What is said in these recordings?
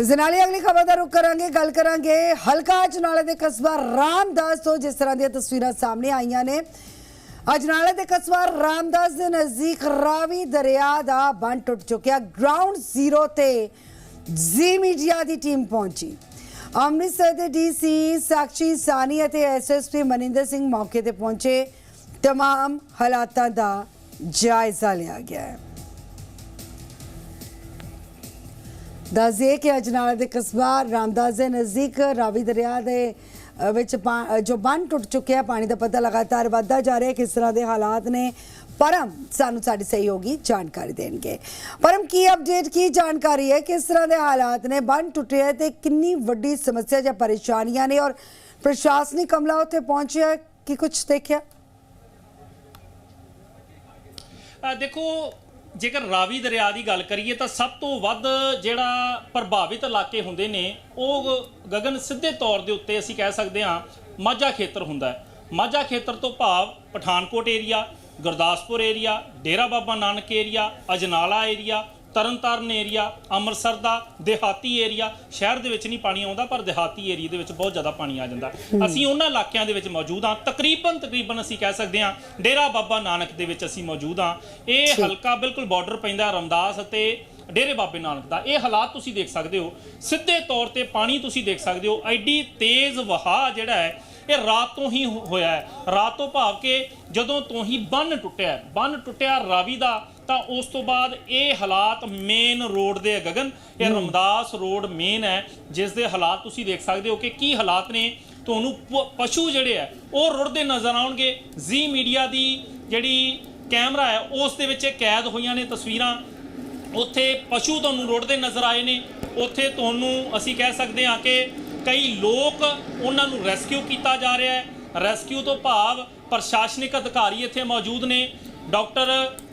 ਇਸ ਦੇ ਨਾਲ ਹੀ ਅਗਲੀ ਖਬਰ ਦਾ ਰੁਕ ਕਰਾਂਗੇ ਗੱਲ ਕਰਾਂਗੇ ਹਲਕਾ ਅਜਨਾਲੇ ਦੇ ਕਸਬਾ ਰਾਮਦਾਸ ਤੋਂ ਜਿਸ ਤਰ੍ਹਾਂ ਦੀਆਂ ਤਸਵੀਰਾਂ ਸਾਹਮਣੇ ਆਈਆਂ ਨੇ ਅਜਨਾਲੇ ਦੇ ਕਸਬਾ ਰਾਮਦਾਸ ਦੇ ਨਜ਼ਦੀਕ ਰਾਵੀ ਦਰਿਆ ਦਾ ਬੰਨ ਟੁੱਟ ਚੁੱਕਿਆ ਗਰਾਊਂਡ ਜ਼ੀਰੋ ਤੇ ਜ਼ੀ ਮੀਡੀਆ ਦੀ ਟੀਮ ਪਹੁੰਚੀ ਅੰਮ੍ਰਿਤਸਰ ਦੇ ਡੀਸੀ ਸਾਕਸ਼ੀ ਸਾਨੀ ਅਤੇ ਐਸਐਸਪੀ ਮਨਿੰਦਰ ਸਿੰਘ ਮੌਕੇ ਤੇ ਪਹੁੰਚੇ तमाम ਹਾਲਾਤਾਂ ਦਾ ਜਾਇਜ਼ਾ ਲਿਆ ਗਿਆ ਹੈ ਦੱਸਦੇ ਕਿ ਅਜਨਾਲਾ ਦੇ ਕਸਬਾ ਰਾਮਦਾਸ ਦੇ ਨਜ਼ਦੀਕ ਰਾਵੀ ਦਰਿਆ ਦੇ ਵਿੱਚ ਪਾ- ਜੋ ਬੰਨ ਟੁੱਟ ਚੁੱਕਿਆ ਪਾਣੀ ਦਾ ਪਤਾ ਲਗਾਤਾਰ ਵੱਧਦਾ ਜਾ ਰਿਹਾ ਹੈ, ਕਿਸ ਤਰ੍ਹਾਂ ਦੇ ਹਾਲਾਤ ਨੇ? ਪਰਮ ਸਾਨੂੰ ਸਾਡੀ ਸਹਿਯੋਗੀ ਜਾਣਕਾਰੀ ਦੇਣਗੇ। ਪਰਮ, ਕੀ ਅਪਡੇਟ ਕੀ ਜਾਣਕਾਰੀ ਹੈ? ਕਿਸ ਤਰ੍ਹਾਂ ਦੇ ਹਾਲਾਤ ਨੇ? ਬੰਨ ਟੁੱਟਿਆ ਹੈ ਤੇ ਕਿੰਨੀ ਵੱਡੀ ਸਮੱਸਿਆ ਜਾਂ ਪਰੇਸ਼ਾਨੀਆਂ ਨੇ ਔਰ ਪ੍ਰਸ਼ਾਸਨਿਕ ਅਮਲਾ ਉੱਥੇ ਪਹੁੰਚਿਆ ਕਿ ਕੁਝ ਦੇਖਿਆ? ਦੇਖੋ ਜੇਕਰ ਰਾਵੀ ਦਰਿਆ ਦੀ ਗੱਲ ਕਰੀਏ ਤਾਂ ਸਭ ਤੋਂ ਵੱਧ ਜਿਹੜਾ ਪ੍ਰਭਾਵਿਤ ਇਲਾਕੇ ਹੁੰਦੇ ਨੇ, ਉਹ ਗਗਨ ਸਿੱਧੇ ਤੌਰ ਦੇ ਉੱਤੇ ਅਸੀਂ ਕਹਿ ਸਕਦੇ ਹਾਂ ਮਾਝਾ ਖੇਤਰ ਹੁੰਦਾ ਹੈ। ਮਾਝਾ ਖੇਤਰ ਤੋਂ ਭਾਵ Pathankot area, Gurdaspur area, Dera Baba Nanak area, Ajnala area Tarn Taran area Amritsar ਦਾ ਦਿਹਾਤੀ ਏਰੀਆ ਸ਼ਹਿਰ ਦੇ ਵਿੱਚ ਨਹੀਂ ਪਾਣੀ ਆਉਂਦਾ ਪਰ ਦਿਹਾਤੀ ਏਰੀਆ ਦੇ ਵਿੱਚ ਬਹੁਤ ਜ਼ਿਆਦਾ ਪਾਣੀ ਆ ਜਾਂਦਾ। ਅਸੀਂ ਉਹਨਾਂ ਇਲਾਕਿਆਂ ਦੇ ਵਿੱਚ ਮੌਜੂਦ ਹਾਂ। ਤਕਰੀਬਨ ਤਕਰੀਬਨ ਅਸੀਂ ਕਹਿ ਸਕਦੇ ਹਾਂ ਡੇਰਾ ਬਾਬਾ ਨਾਨਕ ਦੇ ਵਿੱਚ ਅਸੀਂ ਮੌਜੂਦ ਹਾਂ। ਇਹ ਹਲਕਾ ਬਿਲਕੁਲ ਬਾਰਡਰ ਪੈਂਦਾ ਰਮਦਾਸ ਅਤੇ ਡੇਰੇ ਬਾਬੇ ਨਾਨਕ ਦਾ। ਇਹ ਹਾਲਾਤ ਤੁਸੀਂ ਦੇਖ ਸਕਦੇ ਹੋ। ਸਿੱਧੇ ਤੌਰ ਤੇ ਪਾਣੀ ਤੁਸੀਂ ਦੇਖ ਸਕਦੇ ਹੋ। ਐਡੀ ਤੇਜ਼ ਵਹਾਅ ਜਿਹੜਾ ਹੈ ਇਹ ਰਾਤ ਤੋਂ ਹੀ ਹੋਇਆ ਹੈ। ਰਾਤ ਤੋਂ ਭਾਵ ਕਿ ਜਦੋਂ ਤੋਂ ਹੀ ਬੰਨ ਟੁੱਟਿਆ। ਬੰਨ ਟੁੱਟਿਆ ਰਾਵੀ ਦਾ ਤਾਂ ਉਸ ਤੋਂ ਬਾਅਦ ਇਹ ਹਾਲਾਤ ਮੇਨ ਰੋਡ ਦੇ ਗਗਨ। ਇਹ ਰਮਦਾਸ ਰੋਡ ਮੇਨ ਹੈ ਜਿਸ ਦੇ ਹਾਲਾਤ ਤੁਸੀਂ ਦੇਖ ਸਕਦੇ ਹੋ ਕਿ ਕੀ ਹਾਲਾਤ ਨੇ। ਤੁਹਾਨੂੰ ਪਸ਼ੂ ਜਿਹੜੇ ਆ ਉਹ ਰੁੜਦੇ ਨਜ਼ਰ ਆਉਣਗੇ। ਜ਼ੀ ਮੀਡੀਆ ਦੀ ਜਿਹੜੀ ਕੈਮਰਾ ਹੈ ਉਸ ਦੇ ਵਿੱਚ ਇਹ ਕੈਦ ਹੋਈਆਂ ਨੇ ਤਸਵੀਰਾਂ। ਉੱਥੇ ਪਸ਼ੂ ਤੁਹਾਨੂੰ ਰੁੜਦੇ ਨਜ਼ਰ ਆਏ ਨੇ। ਉੱਥੇ ਤੁਹਾਨੂੰ ਅਸੀਂ ਕਹਿ ਸਕਦੇ ਹਾਂ ਕਿ ਕਈ ਲੋਕ ਉਹਨਾਂ ਨੂੰ ਰੈਸਕਿਊ ਕੀਤਾ ਜਾ ਰਿਹਾ ਹੈ। ਰੈਸਕਿਊ ਤੋਂ ਭਾਵ ਪ੍ਰਸ਼ਾਸਨਿਕ ਅਧਿਕਾਰੀ ਇੱਥੇ ਮੌਜੂਦ ਨੇ। ਡਾਕਟਰ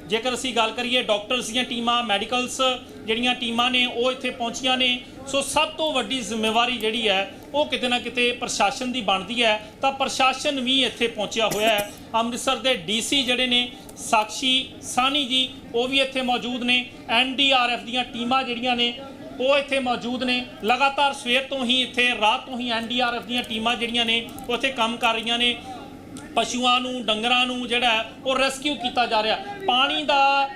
ਜੇਕਰ ਅਸੀਂ ਗੱਲ ਕਰੀਏ ਡਾਕਟਰਸ ਦੀਆਂ ਟੀਮਾਂ, ਮੈਡੀਕਲਸ ਜਿਹੜੀਆਂ ਟੀਮਾਂ ਨੇ, ਉਹ ਇੱਥੇ ਪਹੁੰਚੀਆਂ ਨੇ। ਸੋ ਸਭ ਤੋਂ ਵੱਡੀ ਜ਼ਿੰਮੇਵਾਰੀ ਜਿਹੜੀ ਹੈ, ਉਹ ਕਿਤੇ ਨਾ ਕਿਤੇ ਪ੍ਰਸ਼ਾਸਨ ਦੀ ਬਣਦੀ ਹੈ। ਤਾਂ ਪ੍ਰਸ਼ਾਸਨ ਵੀ ਇੱਥੇ ਪਹੁੰਚਿਆ ਹੋਇਆ ਹੈ। ਅੰਮ੍ਰਿਤਸਰ ਦੇ ਡੀਸੀ ਜਿਹੜੇ ਨੇ, ਸਾਕਸ਼ੀ ਸਾਨੀ ਜੀ, ਉਹ ਵੀ ਇੱਥੇ ਮੌਜੂਦ ਨੇ। ਐਨਡੀਆਰਐਫ ਦੀਆਂ ਟੀਮਾਂ ਜਿਹੜੀਆਂ ਨੇ, ਉਹ ਇੱਥੇ ਮੌਜੂਦ ਨੇ। ਲਗਾਤਾਰ ਸਵੇਰ ਤੋਂ ਹੀ ਇੱਥੇ, ਰਾਤ ਤੋਂ ਹੀ ਐਨਡੀਆਰਐਫ ਦੀਆਂ ਟੀਮਾਂ ਜਿਹੜੀਆਂ ਨੇ, ਉਹ ਇੱਥੇ ਕੰਮ ਕਰ ਰਹੀਆਂ ਨੇ। ਪਸ਼ੂਆਂ ਨੂੰ, ਡੰਗਰਾਂ ਨੂੰ ਜਿਹੜਾ ਉਹ ਰੈਸਕਿਊ ਕੀਤਾ ਜਾ ਰਿਹਾ। ਪਾਣੀ ਦਾ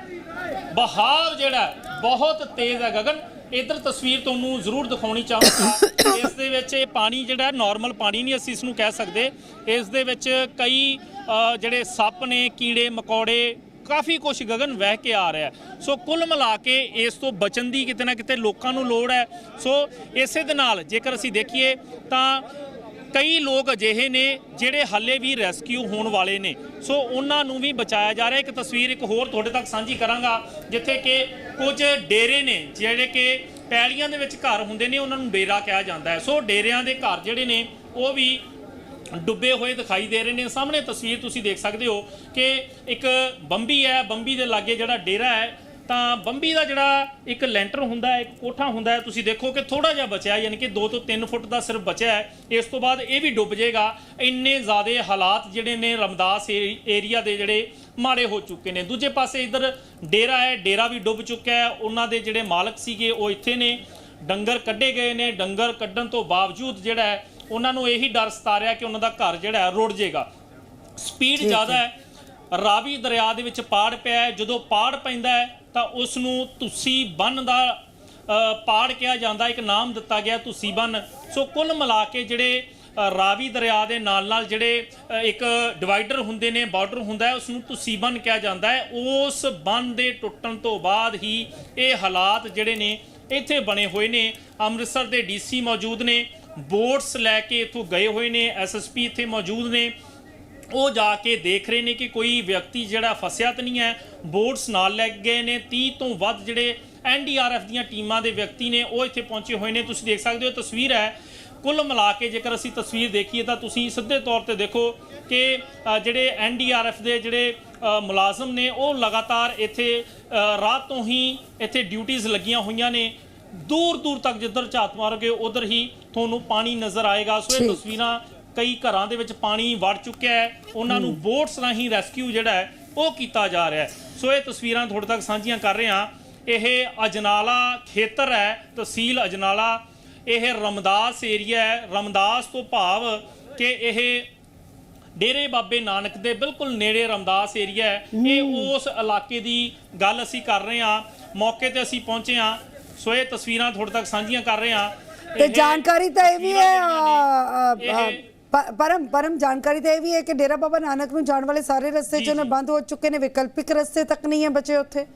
ਬਹਾਵ ਜਿਹੜਾ ਬਹੁਤ ਤੇਜ਼ ਹੈ ਗਗਨ। ਇਧਰ ਤਸਵੀਰ ਤੁਹਾਨੂੰ ਜ਼ਰੂਰ ਦਿਖਾਉਣੀ ਚਾਹੂੰਗਾ। ਇਸ ਦੇ ਵਿੱਚ ਇਹ ਪਾਣੀ ਜਿਹੜਾ ਨਾਰਮਲ ਪਾਣੀ ਨਹੀਂ ਅਸੀਂ ਇਸ ਨੂੰ ਕਹਿ ਸਕਦੇ। ਇਸ ਦੇ ਵਿੱਚ ਕਈ ਜਿਹੜੇ ਸੱਪ ਨੇ, ਕੀੜੇ, ਮਕੌੜੇ, ਕਾਫੀ ਕੁਝ ਗਗਨ ਵਹਿ ਕੇ ਆ ਰਿਹਾ ਸੋ ਕੁੱਲ ਮਿਲਾ ਕੇ ਇਸ ਤੋਂ ਬਚਣ ਦੀ ਕਿਤੇ ਨਾ ਕਿਤੇ ਲੋਕਾਂ ਨੂੰ ਲੋੜ ਹੈ। ਸੋ ਇਸੇ ਦੇ ਨਾਲ ਜੇਕਰ ਅਸੀਂ ਦੇਖੀਏ ਤਾਂ ਕਈ ਲੋਕ ਅਜਿਹੇ ਨੇ ਜਿਹੜੇ ਹਾਲੇ ਵੀ ਰੈਸਕਿਊ ਹੋਣ ਵਾਲੇ ਨੇ। ਸੋ ਉਹਨਾਂ ਨੂੰ ਵੀ ਬਚਾਇਆ ਜਾ ਰਿਹਾ। ਇੱਕ ਤਸਵੀਰ ਇੱਕ ਹੋਰ ਤੁਹਾਡੇ ਤੱਕ ਸਾਂਝੀ ਕਰਾਂਗਾ, ਜਿੱਥੇ ਕਿ ਕੁਝ ਡੇਰੇ ਨੇ, ਜਿਹੜੇ ਕਿ ਪੈਲੀਆਂ ਦੇ ਵਿੱਚ ਘਰ ਹੁੰਦੇ ਨੇ, ਉਹਨਾਂ ਨੂੰ ਡੇਰਾ ਕਿਹਾ ਜਾਂਦਾ ਹੈ। ਸੋ ਡੇਰਿਆਂ ਦੇ ਘਰ ਜਿਹੜੇ ਨੇ, ਉਹ ਵੀ ਡੁੱਬੇ ਹੋਏ ਦਿਖਾਈ ਦੇ ਰਹੇ ਨੇ। ਸਾਹਮਣੇ ਤਸਵੀਰ ਤੁਸੀਂ ਦੇਖ ਸਕਦੇ ਹੋ ਕਿ ਇੱਕ ਬੰਬੀ ਹੈ। ਬੰਬੀ ਦੇ ਲਾਗੇ ਜਿਹੜਾ ਡੇਰਾ ਹੈ ਤਾਂ ਬੰਬੀ ਦਾ ਜਿਹੜਾ ਇੱਕ ਲੈਂਟਰ ਹੁੰਦਾ ਹੈ ਇੱਕ ਕੋਠਾ ਹੁੰਦਾ ਹੈ ਤੁਸੀਂ ਦੇਖੋ ਕਿ ਥੋੜਾ ਜਿਹਾ ਬਚਿਆ ਯਾਨੀ ਕਿ 2 ਤੋਂ 3 ਫੁੱਟ ਦਾ ਸਿਰਫ ਬਚਿਆ ਹੈ। ਇਸ ਤੋਂ ਬਾਅਦ ਇਹ ਵੀ ਡੁੱਬ ਜਾਏਗਾ। ਇੰਨੇ ਜ਼ਿਆਦੇ ਹਾਲਾਤ ਜਿਹੜੇ ਨੇ ਰਮਦਾਸ ਏਰੀਆ ਦੇ ਜਿਹੜੇ ਮਾੜੇ ਹੋ ਚੁੱਕੇ ਨੇ। ਦੂਜੇ ਪਾਸੇ ਇਧਰ ਡੇਰਾ ਹੈ ਡੇਰਾ ਵੀ ਡੁੱਬ ਚੁੱਕਾ ਹੈ। ਉਹਨਾਂ ਦੇ ਜਿਹੜੇ ਮਾਲਕ ਸੀਗੇ ਉਹ ਇੱਥੇ ਨੇ। ਡੰਗਰ ਕੱਢੇ ਗਏ ਨੇ। ਡੰਗਰ ਕੱਢਣ ਤੋਂ ਬਾਵਜੂਦ ਜਿਹੜਾ ਹੈ ਉਹਨਾਂ ਨੂੰ ਇਹੀ ਡਰ ਸਤਾ ਰਿਹਾ ਕਿ ਉਹਨਾਂ ਦਾ ਘਰ ਜਿਹੜਾ ਰੁੜ ਜਾਏਗਾ। ਸਪੀਡ ਜ਼ਿਆਦਾ ਹੈ। ਰਾਵੀ ਦਰਿਆ ਦੇ ਵਿੱਚ ਪਾੜ ਪਿਆ ਜਦੋਂ ਪਾੜ ਪੈਂਦਾ ਹੈ ਤਾਂ ਉਸ ਨੂੰ ਤੁਸੀਂ ਬੰਨ ਦਾ ਪਾੜ ਕਿਹਾ ਜਾਂਦਾ, ਇੱਕ ਨਾਮ ਦਿੱਤਾ ਗਿਆ ਤੁਸੀਂ ਬੰਨ। ਸੋ ਕੁੱਲ ਮਿਲਾ ਕੇ ਜਿਹੜੇ ਰਾਵੀ ਦਰਿਆ ਦੇ ਨਾਲ ਨਾਲ ਜਿਹੜੇ ਇੱਕ ਡਿਵਾਈਡਰ ਹੁੰਦੇ ਨੇ, ਬਾਰਡਰ ਹੁੰਦਾ ਹੈ ਉਸ ਨੂੰ ਤੁਸੀਬਨ ਕਿਹਾ ਜਾਂਦਾ ਹੈ। ਉਸ ਬੰਨ ਦੇ ਟੁੱਟਣ ਤੋਂ ਬਾਅਦ ਹੀ ਇਹ ਹਾਲਾਤ ਜਿਹੜੇ ਨੇ, ਇੱਥੇ ਬਣੇ ਹੋਏ ਨੇ। ਅੰਮ੍ਰਿਤਸਰ ਦੇ ਡੀਸੀ ਮੌਜੂਦ ਨੇ। ਬੋਟਸ ਲੈ ਕੇ ਇੱਥੋਂ ਗਏ ਹੋਏ ਨੇ ਐਸਐਸਪੀ ਇੱਥੇ ਮੌਜੂਦ ਨੇ। ਉਹ ਜਾ ਕੇ ਦੇਖ ਰਹੇ ਨੇ ਕਿ ਕੋਈ ਵਿਅਕਤੀ ਜਿਹੜਾ ਫਸਿਆ ਤਾਂ ਨਹੀਂ ਹੈ ਬੋਟਸ ਨਾਲ ਲੈ ਕੇ ਗਏ ਨੇ 30 ਤੋਂ ਵੱਧ ਜਿਹੜੇ ਐਨਡੀਆਰਐਫ ਦੀਆਂ ਟੀਮਾਂ ਦੇ ਵਿਅਕਤੀ ਨੇ ਉਹ ਇੱਥੇ ਪਹੁੰਚੇ ਹੋਏ ਨੇ। ਤੁਸੀਂ ਦੇਖ ਸਕਦੇ ਹੋ ਤਸਵੀਰ ਹੈ। ਕੁੱਲ ਮਿਲਾ ਕੇ ਜੇਕਰ ਅਸੀਂ ਤਸਵੀਰ ਦੇਖੀਏ ਤਾਂ ਤੁਸੀਂ ਸਿੱਧੇ ਤੌਰ ਤੇ ਦੇਖੋ ਕਿ ਜਿਹੜੇ ਐਨਡੀਆਰਐਫ ਦੇ ਜਿਹੜੇ ਮੁਲਾਜ਼ਮ ਨੇ ਉਹ ਲਗਾਤਾਰ ਇੱਥੇ ਰਾਤ ਤੋਂ ਹੀ ਇੱਥੇ ਡਿਊਟੀਆਂ ਲੱਗੀਆਂ ਹੋਈਆਂ ਨੇ। ਦੂਰ ਦੂਰ ਤੱਕ ਜਿੱਧਰ ਝਾਤ ਮਾਰੋਗੇ ਉਧਰ ਹੀ ਤੁਹਾਨੂੰ ਪਾਣੀ ਨਜ਼ਰ ਆਏਗਾ। ਸੋ ਇਹ। ਤਸਵੀਰਾਂ ਕਈ ਘਰਾਂ ਦੇ ਵਿੱਚ ਪਾਣੀ ਵੜ ਚੁੱਕਿਆ ਹੈ। ਉਹਨਾਂ ਨੂੰ ਬੋਟਸ ਰਾਹੀਂ ਰੈਸਕਿਊ ਜਿਹੜਾ ਹੈ ਉਹ ਕੀਤਾ ਜਾ ਰਿਹਾ ਹੈ। ਸੋ ਇਹ ਤਸਵੀਰਾਂ ਤੁਹਾਡੇ ਤੱਕ ਸਾਂਝੀਆਂ ਕਰ ਰਹੇ ਹਾਂ। ਇਹ ਅਜਨਾਲਾ ਖੇਤਰ ਹੈ ਤਹਿਸੀਲ ਅਜਨਾਲਾ। ਇਹ ਰਮਦਾਸ ਏਰੀਆ ਹੈ। ਰਮਦਾਸ ਤੋਂ ਭਾਵ ਕਿ ਇਹ ਡੇਰੇ ਬਾਬੇ ਨਾਨਕ ਦੇ ਬਿਲਕੁਲ ਨੇੜੇ ਰਮਦਾਸ ਏਰੀਆ ਹੈ। ਇਹ ਉਸ ਇਲਾਕੇ ਦੀ ਗੱਲ ਅਸੀਂ ਕਰ ਰਹੇ ਹਾਂ। ਮੌਕੇ ਤੇ ਅਸੀਂ ਪਹੁੰਚੇ ਹਾਂ। ਸੋ ਇਹ ਤਸਵੀਰਾਂ ਤੁਹਾਡੇ ਤੱਕ ਸਾਂਝੀਆਂ ਕਰ ਰਹੇ ਹਾਂ। ਤੇ ਜਾਣਕਾਰੀ ਤਾਂ ਇਹ ਵੀ ਹੈ ਪਰਮ ਪਰਮ ਜਾਣਕਾਰੀ ਤਾਂ ਇਹ ਵੀ ਹੈ ਕਿ ਡੇਰਾ ਬਾਬਾ ਨਾਨਕ ਨੂੰ ਜਾਣ ਵਾਲੇ ਸਾਰੇ ਰਸਤੇ ਜੀ, ਨੇ। ਬੰਦ ਹੋ ਚੁੱਕੇ ਨੇ ਵਿਕਲਪਿਕ ਰਸਤੇ ਤੱਕ ਨਹੀਂ ਹੈ ਬਚੇ ਉੱਥੇ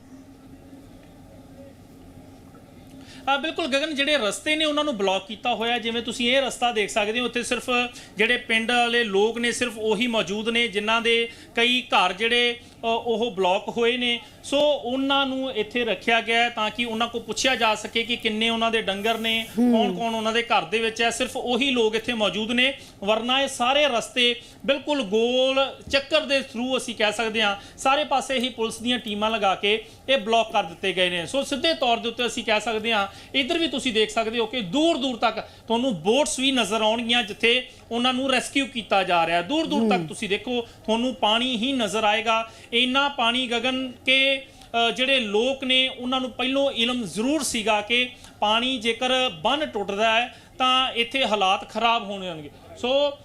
ਆ ਬਿਲਕੁਲ ਗਗਨ ਜਿਹੜੇ ਰਸਤੇ ਨੇ ਉਹਨਾਂ ਨੂੰ ਬਲੌਕ ਕੀਤਾ ਹੋਇਆ ਜਿਵੇਂ ਤੁਸੀਂ ਇਹ ਰਸਤਾ ਦੇਖ ਸਕਦੇ ਹੋ ਉੱਥੇ ਸਿਰਫ ਜਿਹੜੇ ਪਿੰਡ ਵਾਲੇ ਲੋਕ ਨੇ ਸਿਰਫ ਉਹੀ ਮੌਜੂਦ ਨੇ ਜਿਨ੍ਹਾਂ ਦੇ ਕਈ ਘਰ ਜਿਹੜੇ ਉਹ ਬਲੌਕ ਹੋਏ ਨੇ। ਸੋ ਉਹਨਾਂ ਨੂੰ ਇੱਥੇ ਰੱਖਿਆ ਗਿਆ ਹੈ ਤਾਂ ਕਿ ਉਹਨਾਂ ਕੋਲ ਪੁੱਛਿਆ ਜਾ ਸਕੇ ਕਿ ਕਿੰਨੇ ਉਹਨਾਂ ਦੇ ਡੰਗਰ ਨੇ ਕੌਣ ਕੌਣ ਉਹਨਾਂ ਦੇ ਘਰ ਦੇ ਵਿੱਚ ਹੈ। ਸਿਰਫ ਉਹੀ ਲੋਕ ਇੱਥੇ ਮੌਜੂਦ ਨੇ। ਵਰਨਾ ਇਹ ਸਾਰੇ ਰਸਤੇ ਬਿਲਕੁਲ ਗੋਲ ਚੱਕਰ ਦੇ ਥਰੂ ਅਸੀਂ ਕਹਿ ਸਕਦੇ ਹਾਂ। ਸਾਰੇ ਪਾਸੇ ਹੀ ਪੁਲਿਸ ਦੀਆਂ ਟੀਮਾਂ ਲਗਾ ਕੇ ਇਹ ਬਲੌਕ ਕਰ ਦਿੱਤੇ ਗਏ ਨੇ। ਸੋ ਸਿੱਧੇ ਤੌਰ ਦੇ ਉੱਤੇ ਅਸੀਂ ਕਹਿ ਸਕਦੇ ਹਾਂ ਇੱਧਰ ਵੀ ਤੁਸੀਂ ਦੇਖ ਸਕਦੇ ਹੋ ਕਿ ਦੂਰ ਦੂਰ ਤੱਕ ਤੁਹਾਨੂੰ ਬੋਟਸ ਵੀ ਨਜ਼ਰ ਆਉਣਗੀਆਂ ਜਿੱਥੇ ਉਹਨਾਂ ਨੂੰ ਰੈਸਕਿਊ ਕੀਤਾ ਜਾ ਰਿਹਾ ਦੂਰ ਦੂਰ ਤੱਕ ਤੁਸੀਂ ਦੇਖੋ ਤੁਹਾਨੂੰ ਪਾਣੀ ਹੀ ਨਜ਼ਰ ਆਏਗਾ। ਇੰਨਾ ਪਾਣੀ ਗਗਨ ਕੇ ਜਿਹੜੇ ਲੋਕ ਨੇ ਉਹਨਾਂ ਨੂੰ ਪਹਿਲੋਂ ਇਲਮ ਜ਼ਰੂਰ ਸੀਗਾ ਕਿ ਪਾਣੀ ਜੇਕਰ ਬੰਨ ਟੁੱਟਦਾ ਹੈ ਤਾਂ ਇੱਥੇ ਹਾਲਾਤ ਖਰਾਬ ਹੋਣਗੇ ਸੋ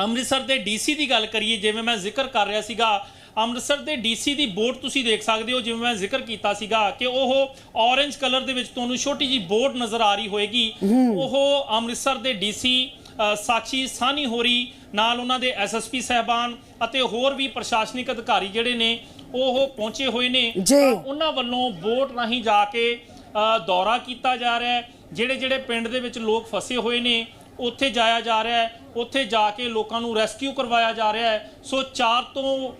ਅੰਮ੍ਰਿਤਸਰ ਦੇ ਡੀਸੀ ਦੀ ਗੱਲ ਕਰੀਏ ਜਿਵੇਂ ਮੈਂ ਜ਼ਿਕਰ ਕਰ ਰਿਹਾ ਸੀਗਾ ਅੰਮ੍ਰਿਤਸਰ ਦੇ ਡੀਸੀ ਦੀ ਬੋਟ ਤੁਸੀਂ ਦੇਖ ਸਕਦੇ ਹੋ ਜਿਵੇਂ ਮੈਂ ਜ਼ਿਕਰ ਕੀਤਾ ਸੀਗਾ ਕਿ ਉਹ ਔਰੇਂਜ ਕਲਰ ਦੇ ਵਿੱਚ ਤੁਹਾਨੂੰ ਛੋਟੀ ਜੀ ਬੋਟ ਨਜ਼ਰ ਆ ਰਹੀ ਹੋਏਗੀ। ਉਹ ਅੰਮ੍ਰਿਤਸਰ ਦੇ ਡੀਸੀ ਸਾਖੀ ਸਾਨੀ ਹੋਰੀ ਨਾਲ ਉਹਨਾਂ ਦੇ ਐਸਐਸਪੀ ਸਹਿਬਾਨ ਅਤੇ ਹੋਰ ਵੀ ਪ੍ਰਸ਼ਾਸਨਿਕ ਅਧਿਕਾਰੀ ਜਿਹੜੇ ਨੇ ਉਹ ਪਹੁੰਚੇ ਹੋਏ ਨੇ। ਉਹਨਾਂ ਵੱਲੋਂ ਬੋਟ ਰਾਹੀਂ ਜਾ ਕੇ ਦੌਰਾ ਕੀਤਾ ਜਾ ਰਿਹਾ ਹੈ। ਜਿਹੜੇ ਜਿਹੜੇ ਪਿੰਡ ਦੇ ਵਿੱਚ ਲੋਕ ਫਸੇ ਹੋਏ ਨੇ ਉੱਥੇ ਜਾਇਆ ਜਾ ਰਿਹਾ ਹੈ। ਉੱਥੇ ਜਾ ਕੇ ਲੋਕਾਂ ਨੂੰ ਰੈਸਕਿਊ ਕਰਵਾਇਆ ਜਾ ਰਿਹਾ ਹੈ। ਸੋ 4 ਤੋਂ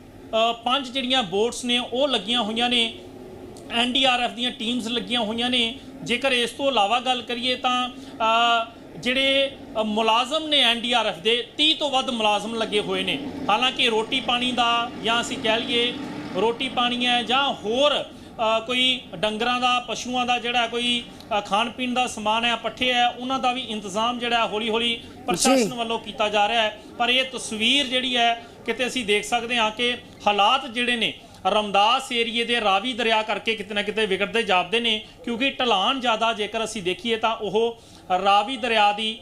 5 ਜਿਹੜੀਆਂ ਬੋਟਸ ਨੇ ਉਹ ਲੱਗੀਆਂ ਹੋਈਆਂ ਨੇ। ਐਨਡੀਆਰਐਫ ਦੀਆਂ ਟੀਮਸ ਲੱਗੀਆਂ ਹੋਈਆਂ ਨੇ। ਜੇਕਰ ਇਸ ਤੋਂ ਇਲਾਵਾ ਗੱਲ ਕਰੀਏ ਤਾਂ ਜਿਹੜੇ ਮੁਲਾਜ਼ਮ ਨੇ ਐਨਡੀਆਰਐਫ ਦੇ 30 ਤੋਂ ਵੱਧ ਮੁਲਾਜ਼ਮ ਲੱਗੇ ਹੋਏ ਨੇ। ਹਾਲਾਂਕਿ ਰੋਟੀ ਪਾਣੀ ਦਾ ਜਾਂ ਅਸੀਂ ਕਹਿ ਲਈਏ ਰੋਟੀ ਪਾਣੀ ਹੈ ਜਾਂ ਹੋਰ ਕੋਈ ਡੰਗਰਾਂ ਦਾ ਪਸ਼ੂਆਂ ਦਾ ਜਿਹੜਾ ਕੋਈ ਖਾਣ ਪੀਣ ਦਾ ਸਮਾਨ ਹੈ ਪੱਠੇ ਹੈ ਉਹਨਾਂ ਦਾ ਵੀ ਇੰਤਜ਼ਾਮ ਜਿਹੜਾ ਹੌਲੀ ਹੌਲੀ ਪ੍ਰਸ਼ਾਸਨ ਵੱਲੋਂ ਕੀਤਾ ਜਾ ਰਿਹਾ ਹੈ। ਪਰ ਇਹ ਤਸਵੀਰ ਜਿਹੜੀ ਹੈ ਕਿਤੇ ਅਸੀਂ ਦੇਖ ਸਕਦੇ ਹਾਂ ਕਿ ਹਾਲਾਤ ਜਿਹੜੇ ਨੇ ਰਮਦਾਸ ਏਰੀਏ ਦੇ ਰਾਵੀ ਦਰਿਆ ਕਰਕੇ ਕਿਤੇ ਨਾ ਕਿਤੇ ਵਿਗੜਦੇ ਜਾਪਦੇ ਨੇ ਕਿਉਂਕਿ ਢਲਾਨ ਜ਼ਿਆਦਾ ਜੇਕਰ ਅਸੀਂ ਦੇਖੀਏ ਤਾਂ ਉਹ ਰਾਵੀ ਦਰਿਆ ਦੀ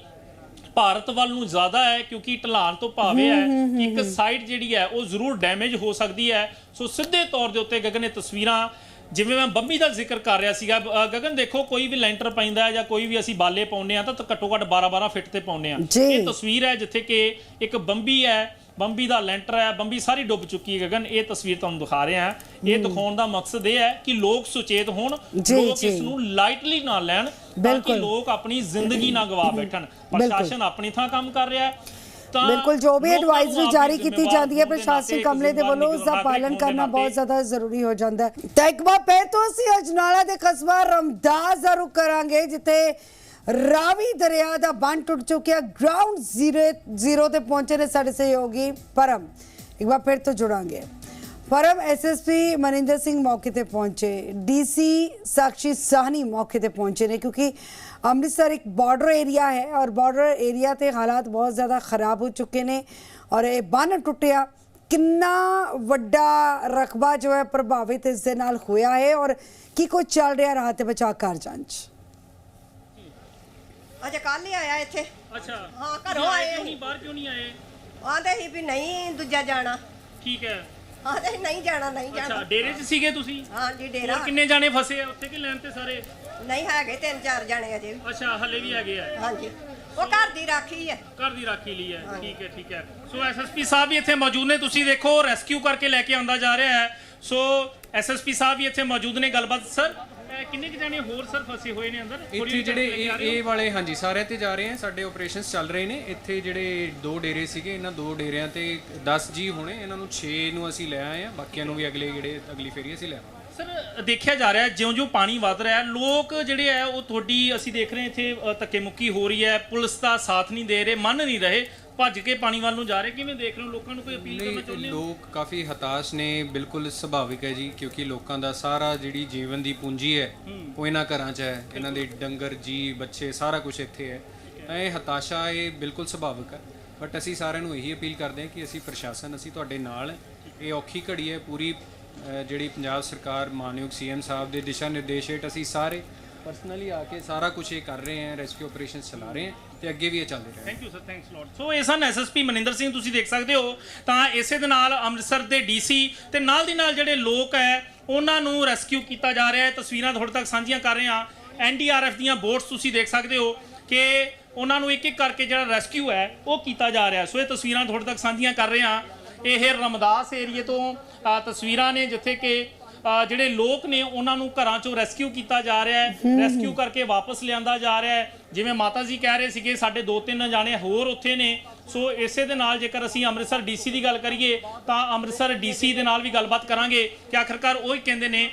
ਭਾਰਤ ਵੱਲ ਨੂੰ ਜ਼ਿਆਦਾ ਹੈ ਕਿਉਂਕਿ ਢਲਾਨ ਤੋਂ ਭਾਵੇਂ ਹੈ ਕਿ ਇੱਕ ਸਾਈਡ ਜਿਹੜੀ ਹੈ ਉਹ ਜ਼ਰੂਰ ਡੈਮੇਜ ਹੋ ਸਕਦੀ ਹੈ। ਸੋ ਸਿੱਧੇ ਤੌਰ ਦੇ ਉੱਤੇ ਗਗਨ ਇਹ ਤਸਵੀਰਾਂ ਜਿਵੇਂ ਮੈਂ ਬੰਬੀ ਦਾ ਜ਼ਿਕਰ ਕਰ ਰਿਹਾ ਸੀਗਾ ਗਗਨ ਦੇਖੋ ਕੋਈ ਵੀ ਲੈਂਟਰ ਪੈਂਦਾ ਹੈ ਜਾਂ ਕੋਈ ਵੀ ਅਸੀਂ ਬਾਲੇ ਪਾਉਂਦੇ ਆ ਤਾਂ ਘੱਟੋ ਘੱਟ 12 12 ਫਿੱਟ ਤੇ ਪਾਉਂਦੇ ਆ। ਇਹ ਤਸਵੀਰ ਹੈ ਜਿੱਥੇ ਕਿ ਇੱਕ ਬੰਬੀ ਹੈ ਬੰਬੀ ਦਾ ਲੈਂਟਰ ਹੈ ਬੰਬੀ ਸਾਰੀ ਡੁੱਬ ਚੁੱਕੀ ਹੈ ਗਗਨ ਇਹ ਤਸਵੀਰ ਤੁਹਾਨੂੰ ਦਿਖਾ ਰਹੇ ਹਾਂ। ਇਹ ਦਿਖਾਉਣ ਦਾ ਮਕਸਦ ਇਹ ਹੈ ਕਿ ਲੋਕ ਸੁਚੇਤ ਹੋਣ ਲੋਕ। ਇਸ ਨੂੰ ਲਾਈਟਲੀ ਨਾ ਲੈਣ ਤਾਂ ਕਿ। ਲੋਕ ਆਪਣੀ ਜ਼ਿੰਦਗੀ ਨਾ ਗਵਾ ਬੈਠਣ। ਪ੍ਰਸ਼ਾਸਨ ਆਪਣੀ ਥਾਂ ਕੰਮ ਕਰ ਰਿਹਾ ਹੈ। ਤਾਂ ਬਿਲਕੁਲ ਜੋ ਵੀ ਐਡਵਾਈਜ਼ਰੀ ਜਾਰੀ ਕੀਤੀ ਜਾਂਦੀ ਹੈ ਪ੍ਰਸ਼ਾਸਨਿਕ ਅਮਲੇ ਦੇ ਵੱਲੋਂ ਉਸ ਦਾ ਪਾਲਣ ਕਰਨਾ ਬਹੁਤ ਜ਼ਿਆਦਾ ਜ਼ਰੂਰੀ ਹੋ ਜਾਂਦਾ ਹੈ। ਤਾਂ ਇੱਕ ਵਾਰ ਫਿਰ ਤੋਂ ਅਸੀਂ ਅਜਨਾਲਾ ਦੇ ਕਸਬਾ ਰਮਦਾਸ ਦਾ ਰੁਕ ਕਰਾਂਗੇ ਜਿੱਥੇ ਰਾਵੀ ਦਰਿਆ ਦਾ ਬੰਨ ਟੁੱਟ ਚੁੱਕਿਆ। ਗਰਾਊਂਡ ਜ਼ੀਰੋ ਜ਼ੀਰੋ ਤੇ ਪਹੁੰਚੇ ਨੇ ਸਾਡੇ ਸਹਿਯੋਗੀ ਪਰਮ। ਇੱਕ ਵਾਰ ਫਿਰ ਤੋਂ ਜੁੜਾਂਗੇ। ਪਰਮ ਐਸਐਸਪੀ ਮਨਿੰਦਰ ਸਿੰਘ ਮੌਕੇ ਤੇ ਪਹੁੰਚੇ। ਡੀਸੀ ਸਾਕਸ਼ੀ ਸਾਹਨੀ ਮੌਕੇ ਤੇ ਪਹੁੰਚੇ ਨੇ, ਕਿਉਂਕਿ ਅੰਮ੍ਰਿਤਸਰ ਇੱਕ ਬਾਰਡਰ ਏਰੀਆ ਹੈ ਔਰ ਬਾਰਡਰ ਏਰੀਆ ਤੇ ਹਾਲਾਤ ਬਹੁਤ ਜ਼ਿਆਦਾ ਖਰਾਬ ਹੋ ਚੁੱਕੇ ਨੇ ਔਰ ਇਹ ਬੰਨ ਟੁੱਟਿਆ। ਕਿੰਨਾ ਵੱਡਾ ਰਕਬਾ ਜੋ ਹੈ ਪ੍ਰਭਾਵਿਤ ਇਸ ਦੇ ਨਾਲ ਹੋਇਆ ਹੈ ਔਰ ਕੀ ਕੁਝ ਚੱਲ ਰਿਹਾ ਰਾਹਤ ਬਚਾਅ ਕਾਰਜਾਂ 'ਚ? ਅਜੇ ਕੱਲ ਹੀ ਆਇਆ ਇੱਥੇ। ਅੱਛਾ। ਹਾਂ, ਘਰੋਂ ਆਏ ਨਹੀਂ? ਬਾਹਰ ਕਿਉਂ ਨਹੀਂ ਆਏ? ਆਂਦੇ ਸੀ ਵੀ ਨਹੀਂ ਦੂਜਾ ਜਾਣਾ। ਠੀਕ ਹੈ। ਆਂਦੇ ਸੀ ਨਹੀਂ ਜਾਣਾ ਨਹੀਂ ਅੱਛਾ ਜਾਣਾ। ਡੇਰੇ 'ਚ ਸੀਗੇ ਤੁਸੀਂ? ਹਾਂ ਜੀ ਡੇਰਾ। ਹੋਰ ਕਿੰਨੇ ਜਾਣੇ ਫਸੇ ਆ ਉੱਥੇ ਕਿ ਲੈਣ ਤੇ ਸਾਰੇ? ਨਹੀਂ ਹੈਗੇ ਤਿੰਨ ਚਾਰ ਜਾਣੇ ਅਜੇ ਵੀ। ਅੱਛਾ ਹੱਲੇ ਵੀ ਹੈਗੇ ਆ। ਹਾਂਜੀ। ਉਹ ਘਰ ਦੀ ਰਾਖੀ ਹੈ। ਘਰ ਦੀ ਰਾਖੀ ਲਈ ਹੈ। ਠੀਕ ਹੈ ਠੀਕ ਹੈ। ਸੋ ਐਸਐਸਪੀ ਸਾਹਿਬ ਵੀ ਇੱਥੇ ਮੌਜੂਦ ਨੇ। ਤੁਸੀਂ ਦੇਖੋ ਰੈਸਕਿਊ ਕਰਕੇ ਲੈ ਕੇ ਆਂਦਾ ਜਾ ਰਿਹਾ ਹੈ। ਸੋ ਐਸਐਸਪੀ ਸਾਹਿਬ ਵੀ ਇੱਥੇ ਮੌਜੂਦ ਨੇ। ਗੱਲਬਾਤ ਸਰ? ਕਿੰਨੇ ਕੁ ਜਾਣੇ ਹੋਰ ਸਰ ਫਸੇ ਹੋਏ ਨੇ ਅੰਦਰ? ਇੱਥੇ ਜਿਹੀ ਜਿਹੜੇ ਇਹ? ਇਹ ਵਾਲੇ ਹਾਂਜੀ ਸਾਰਿਆਂ ਤੇ ਜਾ ਰਹੇ ਆ। ਸਾਡੇ ਆਪਰੇਸ਼ਨਸ ਚੱਲ ਰਹੇ ਨੇ। ਇੱਥੇ ਜਿਹੜੇ ਦੋ ਡੇਰੇ ਸੀਗੇ ਇਹਨਾਂ ਦੋ ਡੇਰਿਆਂ ਤੇ 10 ਜੀ ਹੋਣੇ। ਇਹਨਾਂ ਨੂੰ 6 ਨੂੰ ਅਸੀਂ ਲੈ ਆਏ ਆ। ਬਾਕੀਆਂ ਨੂੰ ਵੀ ਅਗਲੇ ਜਿਹੜੇ ਅਗਲੀ ਫੇਰੀ ਅਸੀਂ ਲੈ ਆਵਾਂਗੇ। ਸਰ ਦੇਖਿਆ ਜਾ ਰਿਹਾ ਜਿਉਂ-ਜਿਉਂ ਪਾਣੀ ਵੱਧ ਰਿਹਾ ਲੋਕ ਜਿਹੜੇ ਆ ਉਹ ਤੁਹਾਡੀ ਅਸੀਂ ਦੇਖ ਰਹੇ ਇੱਥੇ ਧੱਕੇ ਮੁੱਕੀ ਹੋ ਰਹੀ ਹੈ। ਪੁਲਿਸ ਦਾ ਸਾਥ ਨਹੀਂ ਦੇ ਰਹੇ ਮੰਨ ਨਹੀਂ ਰਹੇ। ਭੱਜ ਕੇ ਪਾਣੀ ਵੱਲ ਨੂੰ ਜਾ ਰਹੇ? ਕਿਵੇਂ ਦੇਖ ਰਹੇ ਹੋ? ਲੋਕਾਂ ਨੂੰ ਕੋਈ ਅਪੀਲ ਕਰਨਾ ਚਾਹੁੰਦੇ ਹੋ? ਲੋਕ ਕਾਫੀ ਹਤਾਸ਼ ਨੇ ਬਿਲਕੁਲ ਸੁਭਾਵਿਕ ਹੈ ਜੀ ਕਿਉਂਕਿ ਲੋਕਾਂ ਦਾ ਸਾਰਾ ਜਿਹੜੀ ਜੀਵਨ ਦੀ ਪੂੰਜੀ ਹੈ ਉਹ ਇਹਨਾਂ ਘਰਾਂ 'ਚ ਹੈ। ਇਹਨਾਂ ਦੇ ਡੰਗਰ ਜੀ ਬੱਚੇ ਸਾਰਾ ਕੁਝ ਇੱਥੇ ਹੈ। ਤਾਂ ਇਹ ਹਤਾਸ਼ਾ ਇਹ ਬਿਲਕੁਲ ਸੁਭਾਵਿਕ ਹੈ। ਬਟ ਅਸੀਂ ਸਾਰਿਆਂ ਨੂੰ ਇਹੀ ਅਪੀਲ ਕਰਦੇ ਹਾਂ ਕਿ ਅਸੀਂ ਪ੍ਰਸ਼ਾਸਨ ਅਸੀਂ ਤੁਹਾਡੇ ਨਾਲ ਹੈ। ਇਹ ਔਖੀ ਘੜੀ ਹੈ ਪੂਰੀ ਅ, ਜਿਹੜੀ ਪੰਜਾਬ ਸਰਕਾਰ ਮਾਨਯੋਗ ਸੀਐਮ ਸਾਹਿਬ ਦੇ ਦਿਸ਼ਾ ਨਿਰਦੇਸ਼ ਹੇਠ ਅਸੀਂ ਸਾਰੇ ਪਰਸਨਲੀ ਆ ਕੇ ਸਾਰਾ ਕੁਝ ਇਹ ਕਰ ਰਹੇ ਹਾਂ ਰੈਸਕਿਊ ਆਪਰੇਸ਼ਨ ਚਲਾ ਰਹੇ ਹਾਂ। ਤੇ ਅੱਗੇ ਵੀ ਇਹ ਚੱਲਦੇ ਰਹੇ thank you sir thanks lot so ਇਹ ਸਨ ਐਸਐਸਪੀ ਮਨਿੰਦਰ ਸਿੰਘ, ਤੁਸੀਂ ਦੇਖ ਸਕਦੇ ਹੋ। ਤਾਂ ਇਸੇ ਦੇ ਨਾਲ ਅੰਮ੍ਰਿਤਸਰ ਦੇ ਡੀਸੀ ਤੇ ਨਾਲ ਦੀ ਨਾਲ ਜਿਹੜੇ ਲੋਕ ਹੈ, ਉਹਨਾਂ ਨੂੰ ਰੈਸਕਿਊ ਕੀਤਾ ਜਾ ਰਿਹਾ ਹੈ। ਤਸਵੀਰਾਂ ਤੁਹਾਡੇ ਤੱਕ ਸਾਂਝੀਆਂ ਕਰ ਰਹੇ ਹਾਂ। ਐਨਡੀਆਰਐਫ ਦੀਆਂ ਬੋਟਸ ਤੁਸੀਂ ਦੇਖ ਸਕਦੇ ਹੋ ਕਿ ਉਹਨਾਂ ਨੂੰ ਇੱਕ ਇੱਕ ਕਰਕੇ ਜਿਹੜਾ ਰੈਸਕਿਊ ਹੈ, ਉਹ ਕੀਤਾ ਜਾ ਰਿਹਾ ਸੋ, ਇਹ ਤਸਵੀਰਾਂ ਤੁਹਾਡੇ ਤੱਕ ਸਾਂਝੀਆਂ ਕਰ ਰਹੇ ਹਾਂ। ਇਹ ਰਮਦਾਸ ਏਰੀਏ ਤੋਂ ਤਸਵੀਰਾਂ ਨੇ ਜਿੱਥੇ ਕਿ ਜਿਹੜੇ ਲੋਕ ਨੇ ਉਹਨਾਂ ਨੂੰ ਘਰਾਂ ਚੋਂ ਰੈਸਕਿਊ ਕੀਤਾ ਜਾ ਰਿਹਾ ਹੈ। ਰੈਸਕਿਊ ਕਰਕੇ ਵਾਪਸ ਲਿਆਂਦਾ ਜਾ ਰਿਹਾ ਹੈ। ਜਿਵੇਂ ਮਾਤਾ ਜੀ ਕਹਿ ਰਹੇ ਸੀਗੇ ਸਾਡੇ ਦੋ ਤਿੰਨ ਜਾਣੇ ਹੋਰ ਉੱਥੇ ਨੇ। ਸੋ ਇਸੇ ਦੇ ਨਾਲ ਜੇਕਰ ਅਸੀਂ ਅੰਮ੍ਰਿਤਸਰ ਡੀਸੀ ਦੀ ਗੱਲ ਕਰੀਏ ਤਾਂ ਅੰਮ੍ਰਿਤਸਰ ਡੀਸੀ ਦੇ ਨਾਲ ਵੀ ਗੱਲਬਾਤ ਕਰਾਂਗੇ। ਕਿ ਆਖਰਕਾਰ ਉਹ ਹੀ ਕਹਿੰਦੇ ਨੇ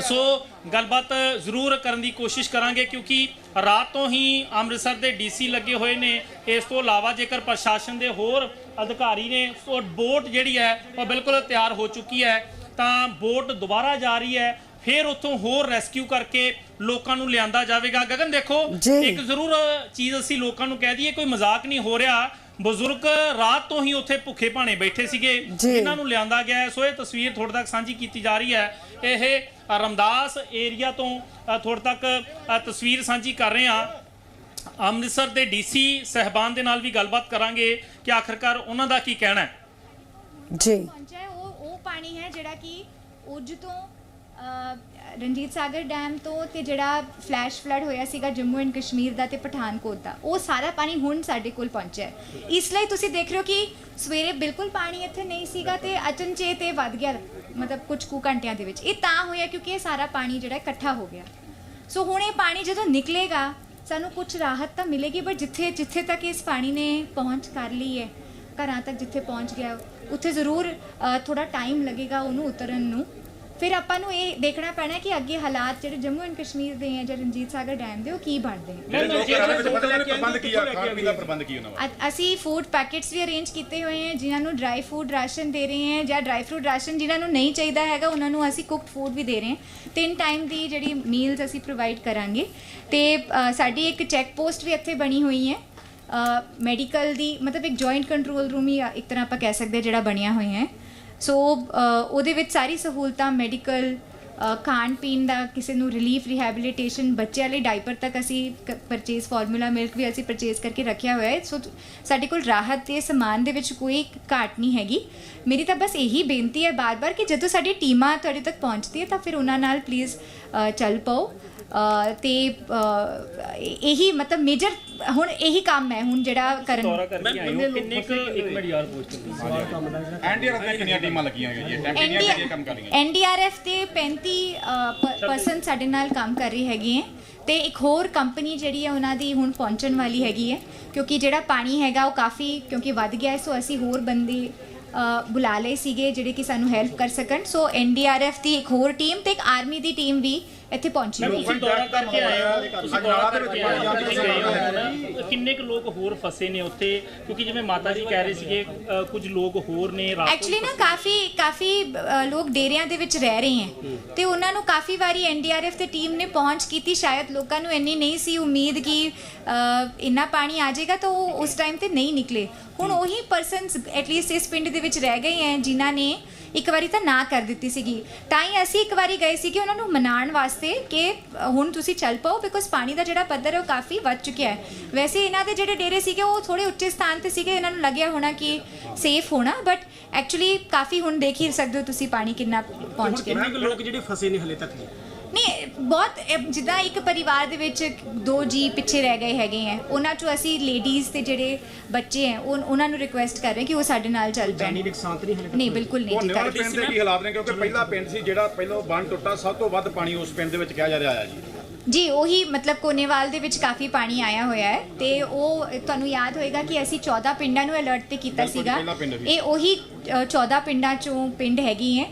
ਸੋ ਗੱਲਬਾਤ ਜ਼ਰੂਰ ਕਰਨ ਦੀ ਕੋਸ਼ਿਸ਼ ਕਰਾਂਗੇ ਕਿਉਂਕਿ ਰਾਤ ਤੋਂ ਹੀ ਅੰਮ੍ਰਿਤਸਰ ਦੇ ਡੀਸੀ ਲੱਗੇ ਹੋਏ ਨੇ। ਇਸ ਤੋਂ ਇਲਾਵਾ ਜੇਕਰ ਪ੍ਰਸ਼ਾਸਨ ਦੇ ਹੋਰ ਅਧਿਕਾਰੀ ਨੇ ਸੋ ਬੋਟ ਜਿਹੜੀ ਹੈ ਉਹ ਬਿਲਕੁਲ ਤਿਆਰ ਹੋ ਚੁੱਕੀ ਹੈ। ਤਾਂ ਬੋਟ ਦੁਬਾਰਾ ਜਾ ਰਹੀ ਹੈ ਫਿਰ ਉੱਥੋਂ ਹੋਰ ਰੈਸਕਿਊ ਕਰਕੇ ਲੋਕਾਂ ਨੂੰ ਲਿਆਂਦਾ ਜਾਵੇਗਾ। ਗਗਨ ਦੇਖੋ। ਇੱਕ ਜ਼ਰੂਰ ਚੀਜ਼ ਅਸੀਂ ਲੋਕਾਂ ਨੂੰ ਕਹਿ ਦਈਏ ਕੋਈ ਮਜ਼ਾਕ ਨਹੀਂ ਹੋ ਰਿਹਾ। ਬਜ਼ੁਰਗ ਰਾਤ ਤੋਂ ਹੀ ਉੱਥੇ ਭੁੱਖੇ ਭਾਣੇ ਬੈਠੇ ਸੀਗੇ। ਇਹਨਾਂ ਨੂੰ ਲਿਆਂਦਾ ਗਿਆ ਹੈ। ਸੋ ਇਹ ਤਸਵੀਰ ਤੁਹਾਡੇ ਤੱਕ ਸਾਂਝੀ ਕੀਤੀ ਜਾ ਰਹੀ ਹੈ। ਇਹ ਰਮਦਾਸ ਏਰੀਆ ਤੋਂ ਤੁਹਾਡੇ ਤੱਕ ਤਸਵੀਰ ਸਾਂਝੀ ਕਰ ਰਹੇ ਹਾਂ। ਅੰਮ੍ਰਿਤਸਰ ਦੇ ਡੀਸੀ ਸਹਿਬਾਨ ਦੇ ਨਾਲ ਵੀ ਗੱਲਬਾਤ ਕਰਾਂਗੇ ਕਿ ਆਖਰਕਾਰ ਉਹਨਾਂ ਦਾ ਕੀ ਕਹਿਣਾ ਹੈ। ਜੀ ਪਹੁੰਚਿਆ ਹੈ, ਉਹ ਉਹ ਪਾਣੀ ਹੈ ਜਿਹੜਾ ਕਿ ਉਜ ਤੋਂ ਰਣਜੀਤ ਸਾਗਰ ਡੈਮ ਤੋਂ ਤੇ ਜਿਹੜਾ ਫਲੈਸ਼ ਫਲੱਡ ਹੋਇਆ ਸੀਗਾ ਜੰਮੂ ਐਂਡ ਕਸ਼ਮੀਰ ਦਾ ਤੇ ਪਠਾਨਕੋਟ ਦਾ, ਉਹ ਸਾਰਾ ਪਾਣੀ ਹੁਣ ਸਾਡੇ ਕੋਲ ਪਹੁੰਚਿਆ ਇਸ ਲਈ ਤੁਸੀਂ ਦੇਖ ਰਹੇ ਹੋ ਕਿ ਸਵੇਰੇ ਬਿਲਕੁਲ ਪਾਣੀ ਇੱਥੇ ਨਹੀਂ ਸੀਗਾ ਤੇ ਅਚਨਚੇਤ ਇਹ ਵੱਧ ਗਿਆ, ਮਤਲਬ ਕੁਝ ਕੁ ਘੰਟਿਆਂ ਦੇ ਵਿੱਚ। ਇਹ ਤਾਂ ਹੋਇਆ ਕਿਉਂਕਿ ਇਹ ਸਾਰਾ ਪਾਣੀ ਜਿਹੜਾ ਇਕੱਠਾ ਹੋ ਗਿਆ। ਸੋ ਹੁਣ ਇਹ ਪਾਣੀ ਜਦੋਂ ਨਿਕਲੇਗਾ, ਸਾਨੂੰ ਕੁਝ ਰਾਹਤ ਤਾਂ ਮਿਲੇਗੀ, ਪਰ ਜਿੱਥੇ ਜਿੱਥੇ ਤੱਕ ਇਸ ਪਾਣੀ ਨੇ ਪਹੁੰਚ ਕਰ ਲਈ ਹੈ, ਘਰਾਂ ਤੱਕ ਜਿੱਥੇ ਪਹੁੰਚ ਗਿਆ ਉੱਥੇ ਜ਼ਰੂਰ ਥੋੜਾ ਟਾਈਮ ਲੱਗੇਗਾ ਉਹਨੂੰ ਉਤਰਨ ਨੂੰ। ਫਿਰ ਆਪਾਂ ਨੂੰ ਇਹ ਦੇਖਣਾ ਪੈਣਾ ਕਿ ਅੱਗੇ ਹਾਲਾਤ ਜਿਹੜੇ ਜੰਮੂ ਐਂਡ ਕਸ਼ਮੀਰ ਦੇ ਹੈ ਜਾਂ ਰਣਜੀਤ ਸਾਗਰ ਡੈਮ ਦੇ ਉਹ ਕੀ ਬਣਦੇ ਹੈ ਜਿਹੜੇ ਲੋਕ ਘਰਾਂ ਵਿੱਚ ਫਸੇ ਨੇ ਪ੍ਰਬੰਧ ਕੀ ਆ? ਖਾਣ ਪੀਣ ਦਾ ਪ੍ਰਬੰਧ ਕੀ ਉਹਨਾਂ ਦਾ? ਅ- ਅਸੀਂ ਫੂਡ ਪੈਕੇਟਸ ਵੀ ਅਰੇਂਜ ਕੀਤੇ ਹੋਏ ਹੈ ਜਿਨ੍ਹਾਂ ਨੂੰ ਡਰਾਈ ਫੂਡ ਰਾਸ਼ਨ ਦੇ ਰਹੇ ਹਾਂ ਜਾਂ ਡਰਾਈ ਫਰੂਟ ਰਾਸ਼ਨ ਜਿਨ੍ਹਾਂ ਨੂੰ ਨਹੀਂ ਚਾਹੀਦਾ ਹੈਗਾ ਉਹਨਾਂ ਨੂੰ ਅਸੀਂ ਕੁਕਡ ਫੂਡ ਵੀ ਦੇ ਰਹੇ ਹਾਂ ਤਿੰਨ ਟਾਈਮ ਦੀ ਜਿਹੜੀ ਮੀਲਸ ਅਸੀਂ ਪ੍ਰੋਵਾਈਡ ਕਰਾਂਗੇ। ਤੇ ਸਾਡੀ ਇੱਕ ਚੈੱਕ ਪੋਸਟ ਵੀ ਇੱਥੇ ਬਣੀ ਹੋਈ ਹੈ। ਮੈਡੀਕਲ ਦੀ ਮਤਲਬ ਇੱਕ ਜੁਆਇੰਟ ਕੰਟਰੋਲ ਰੂਮ ਹੀ ਇੱਕ ਤਰ੍ਹਾਂ ਆਪਾਂ ਕਹਿ ਸਕਦੇ ਹਾਂ ਜਿਹੜਾ ਬਣਿਆ ਹੋਇਆ ਹੈ। ਸੋ ਉਹਦੇ ਵਿੱਚ ਸਾਰੀ ਸਹੂਲਤਾਂ ਮੈਡੀਕਲ ਖਾਣ ਪੀਣ ਦਾ ਕਿਸੇ ਨੂੰ ਰਿਲੀਫ ਰਿਹੈਬਿਲਿਟੇਸ਼ਨ ਬੱਚਿਆਂ ਲਈ ਡਾਈਪਰ ਤੱਕ ਅਸੀਂ ਪਰਚੇਸ ਫਾਰਮੂਲਾ ਮਿਲਕ ਵੀ ਅਸੀਂ ਪਰਚੇਸ ਕਰਕੇ ਰੱਖਿਆ ਹੋਇਆ ਹੈ। ਸੋ ਸਾਡੇ ਕੋਲ ਰਾਹਤ ਦੇ ਸਮਾਨ ਦੇ ਵਿੱਚ ਕੋਈ ਘਾਟ ਨਹੀਂ ਹੈਗੀ। ਮੇਰੀ ਤਾਂ ਬਸ ਇਹੀ ਬੇਨਤੀ ਹੈ ਬਾਰ-ਬਾਰ ਕਿ ਜਦੋਂ ਸਾਡੀ ਟੀਮਾਂ ਤੁਹਾਡੇ ਤੱਕ ਪਹੁੰਚਦੀ ਹੈ ਤਾਂ ਫਿਰ ਉਹਨਾਂ ਨਾਲ ਪਲੀਜ਼ ਚੱਲ ਪਾਓ। ਤੇ ਇਹੀ ਮਤਲਬ ਮੇਜਰ ਹੁਣ ਇਹੀ ਕੰਮ ਹੈ ਹੁਣ ਜਿਹੜਾ ਕਰਨ ਕਿੰਨੇ ਕੁ ਇੱਕ ਮਿੰਟ ਯਾਰ ਪੁੱਛ ਐਨਡੀਆਰਐਫ ਦੀਆਂ ਕਿੰਨੀਆਂ ਟੀਮਾਂ ਲੱਗੀਆਂ ਹੋਈਆਂ ਜੀ? ਟਾਈਮ ਕਿੰਨੀਆਂ ਕਿੰਨੀਆਂ ਕੰਮ ਕਰ ਰਹੀਆਂ ਐਨਡੀਆਰਐਫ ਤੇ 35 ਪਰਸਨ ਸਾਡੇ ਨਾਲ ਕੰਮ ਕਰ ਰਹੀ ਹੈਗੀ ਹੈ। ਤੇ ਇੱਕ ਹੋਰ ਕੰਪਨੀ ਜਿਹੜੀ ਹੈ ਉਹਨਾਂ ਦੀ ਹੁਣ ਪਹੁੰਚਣ ਵਾਲੀ ਹੈਗੀ ਹੈ ਕਿਉਂਕਿ ਜਿਹੜਾ ਪਾਣੀ ਹੈਗਾ ਉਹ ਕਾਫੀ ਕਿਉਂਕਿ ਵੱਧ ਗਿਆ ਹੈ ਸੋ ਅਸੀਂ ਹੋਰ ਬੰਦੇ ਬੁਲਾ ਲਏ ਸੀਗੇ ਜਿਹੜੇ ਕਿ ਸਾਨੂੰ ਹੈਲਪ ਕਰ ਸਕਣ। ਸੋ ਐਨਡੀਆਰਐਫ ਦੀ ਇੱਕ ਹੋਰ ਟੀਮ ਤੇ ਇੱਕ ਆਰਮੀ ਦੀ ਟੀਮ ਵੀ ਇੱਥੇ ਪਹੁੰਚੀ ਹੋਈ ਹੈ ਤੁਸੀਂ ਦੌਰਾ ਕਰਕੇ ਆਏ ਹੋ। ਤੁਸੀਂ ਦੌਰਾ ਕਰਕੇ ਆਏ ਹੋ। ਤੁਸੀਂ ਗਏ ਹੋ। ਹੁਣ ਕਿੰਨੇ ਕੁ ਲੋਕ ਹੋਰ ਫਸੇ ਨੇ ਉੱਥੇ? ਕਿਉਂਕਿ ਜਿਵੇਂ ਮਾਤਾ ਜੀ ਕਹਿ ਰਹੇ ਸੀਗੇ ਅ, ਕੁਝ ਲੋਕ ਹੋਰ ਨੇ ਰਾਤ ਐਕਚੁਅਲੀ ਨਾ ਕਾਫੀ ਕਾਫੀ ਅ, ਲੋਕ ਡੇਰਿਆਂ ਦੇ ਵਿੱਚ ਰਹਿ ਰਹੇ ਹੈ। ਤੇ ਉਹਨਾਂ ਨੂੰ ਕਾਫੀ ਵਾਰੀ ਐਨਡੀਆਰਐਫ ਤੇ ਟੀਮ ਨੇ ਪਹੁੰਚ ਕੀਤੀ। ਸ਼ਾਇਦ ਲੋਕਾਂ ਨੂੰ ਇੰਨੀ ਨਹੀਂ ਸੀ ਉਮੀਦ ਕਿ ਅ, ਇੰਨਾ ਪਾਣੀ ਆ ਜਾਏਗਾ ਤਾਂ ਉਹ ਉਸ ਟਾਈਮ ਤੇ ਨਹੀਂ ਨਿਕਲੇ। ਹੁਣ ਉਹੀ ਪਰਸਨਸ ਐਟਲੀਸਟ ਇਸ ਪਿੰਡ ਦੇ ਵਿੱਚ ਰਹਿ ਗਏ ਹੈ ਜਿਨ੍ਹਾਂ ਨੇ ਇੱਕ ਵਾਰੀ ਤਾਂ ਨਾ ਕਰ ਦਿੱਤੀ ਸੀਗੀ। ਤਾਂ ਹੀ ਅਸੀਂ ਇੱਕ ਵਾਰੀ ਗਏ ਸੀ ਕਿ ਉਹਨਾਂ ਨੂੰ ਮਨਾਉਣ ਵਾਸਤੇ ਕਿ ਹੁਣ ਤੁਸੀਂ ਚੱਲ ਪਾਓ ਬਿਕੋਜ਼ ਪਾਣੀ ਦਾ ਜਿਹੜਾ ਪੱਧਰ ਹੈ ਉਹ ਕਾਫੀ ਵੱਧ ਚੁੱਕਿਆ ਹੈ। ਵੈਸੇ ਇਹਨਾਂ ਦੇ ਜਿਹੜੇ ਡੇਰੇ ਸੀਗੇ ਉਹ ਥੋੜੇ ਉੱਚੇ ਸਥਾਨ ਤੇ ਸੀਗੇ, ਇਹਨਾਂ ਨੂੰ ਲੱਗਿਆ ਹੋਣਾ ਕਿ ਸੇਫ ਹੋਣਾ ਬਟ ਐਕਚੁਅਲੀ ਕਾਫੀ ਹੁਣ ਦੇਖ ਹੀ ਸਕਦੇ ਹੋ ਤੁਸੀਂ ਪਾਣੀ ਕਿੰਨਾ ਪਹੁੰਚ ਗਿਆ। ਕਿੰਨੇ ਕੁ ਲੋਕ ਜਿਹੜੇ ਫਸੇ ਨੇ ਹਲੇ ਤੱਕ? ਨਹੀਂ ਬਹੁਤ ਇਹ ਜਿੱਦਾਂ ਇੱਕ ਪਰਿਵਾਰ ਦੇ ਵਿੱਚ ਦੋ ਜੀ ਪਿੱਛੇ ਰਹਿ ਗਏ ਹੈਗੇ ਹੈ ਉਹਨਾਂ ਚੋਂ ਅਸੀਂ ਲੇਡੀਜ਼ ਤੇ ਜਿਹੜੇ ਬੱਚੇ ਹੈ ਉਹ ਉਹਨਾਂ ਨੂੰ ਰਿਕੁਐਸਟ ਕਰ ਰਹੇ ਕਿ ਉਹ ਸਾਡੇ ਨਾਲ ਚੱਲ ਪੈਣ। ਜਾਨੀ ਨੁਕਸਾਨ ਤਾਂ ਨਹੀਂ ਹਲੇ ਤੱਕ ਨਹੀਂ ਬਿਲਕੁਲ ਨਹੀਂ ਜੀ ਹੋਣੇ ਵਾਲੇ ਕਰ- ਪਿੰਡ ਦੇ ਕੀ ਹਾਲਾਤ ਨੇ? ਕਿਉਂਕਿ ਪਹਿਲਾ ਪਿੰਡ ਸੀ ਜਿਹੜਾ ਪਹਿਲਾਂ ਬੰਨ ਟੁੱਟਾ ਸਭ ਤੋਂ ਵੱਧ ਪਾਣੀ ਉਸ ਪਿੰਡ ਦੇ ਵਿੱਚ ਕਿਹਾ ਜਾ ਰਿਹਾ ਆ ਜੀ। ਜੀ ਉਹੀ ਮਤਲਬ ਕੋਨੇਵਾਲ ਦੇ ਵਿੱਚ ਕਾਫੀ ਪਾਣੀ ਆਇਆ ਹੋਇਆ ਹੈ ਤੇ ਉਹ ਤੁਹਾਨੂੰ ਯਾਦ ਹੋਏਗਾ ਕਿ ਅਸੀਂ 14 ਪਿੰਡਾਂ ਨੂੰ ਅਲਰਟ ਤੇ ਕੀਤਾ ਬਿਲਕੁਲ, ਸੀਗਾ। ਪਹਿਲਾ ਪਿੰਡ ਵੀ। ਇਹ ਉਹੀ ਅ, 14 ਪਿੰਡਾਂ ਚੋਂ ਪਿੰਡ ਹੈਗੀ ਹੈ